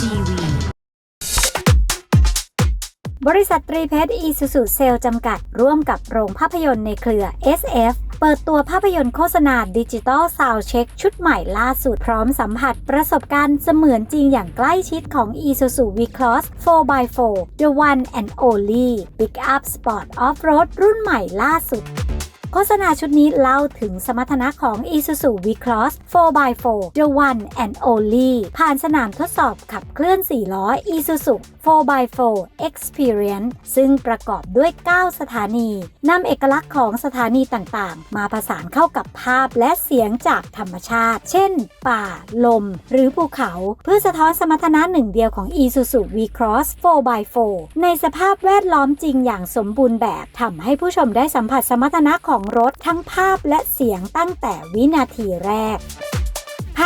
TV บริษัทตรีเพชรอีซูซูเซลจำกัด ร่วมกับโรงภาพยนตร์ในเครือ SF เปิดตัวภาพยนตร์โฆษณาดิจิตอลซาวเช็คชุดใหม่ล่าสุดพร้อมสัมผัสประสบการณ์เสมือนจริงอย่างใกล้ชิดของ Isuzu V-Cross 4x4 The One and Only Big Up Sport Off-Road รุ่นใหม่ล่าสุด โฆษณาชุดนี้เล่าถึงสมรรถนะของ Isuzu V-Cross 4x4 The One and Only ผ่านสนามทดสอบขับเคลื่อน4ล้อ Isuzu 4x4 Experience ซึ่งประกอบด้วย 9 สถานีนำเอกลักษณ์ของสถานีต่างๆ มาผสานเข้ากับภาพและเสียงจากธรรมชาติ เช่น ป่า ลม หรือภูเขา เพื่อสะท้อนสมรรถนะหนึ่งเดียวของ Isuzu V-Cross 4x4 ในสภาพแวดล้อมจริงอย่างสมบูรณ์แบบทำให้ผู้ชมได้สัมผัสสมรรถนะของรถทั้งภาพและเสียงตั้งแต่วินาทีแรก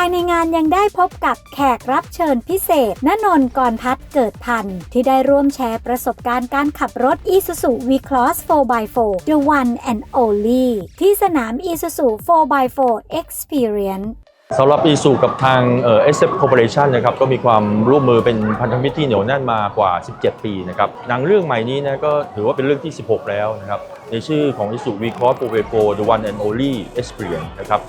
ายในงานยังได้พบกับแขกรับเชิญพิเศษณนนท์กรพัฒน์เกิดพันธ์ที่ได้ร่วมแชร์ประสบการณ์การขับรถ Isuzu V-Cross 4x4 The One and Only ที่สนาม Isuzu 4x4 Experience สำหรับอีซูกับทางเอ่อ SF Corporation นะครับก็มีความร่วมมือเป็นพันธมิตรที่เหนียวแน่นมากว่า 17 ปีนะครับหนังเรื่องใหม่นี้นะก็ถือว่าเป็นเรื่องที่ 16 แล้วนะครับในชื่อของ Isuzu V-Cross 4x4 The One and Only Experience นะครับ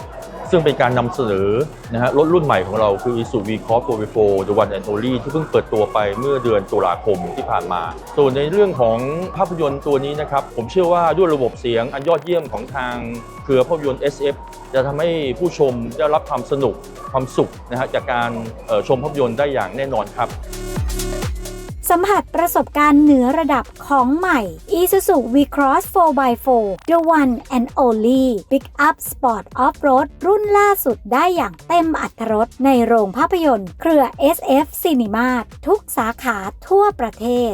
ซึ่งเป็นการนำเสนอนะฮะรถรุ่นใหม่ของเราคือ Isuzu V-Cross 4x4 The One and Only ที่เพิ่งเปิดตัวไปเมื่อเดือนตุลาคมที่ผ่านมา ส่วนในเรื่องของภาพยนตร์ตัวนี้นะครับผมเชื่อว่าด้วยระบบเสียงอันยอดเยี่ยมของทางเครือภาพยนตร์ SF จะทำให้ผู้ชมได้รับความสนุกความสุขนะฮะจากการชมภาพยนตร์ได้อย่างแน่นอนครับ สัมผัสประสบการณ์เหนือระดับของใหม่ Isuzu V-Cross 4x4 The One and Only pickup Sport Off-Road รุ่นล่าสุดได้อย่างเต็มอัตรสในโรงภาพยนตร์ เครือ SF Cinema ทุกสาขาทั่วประเทศ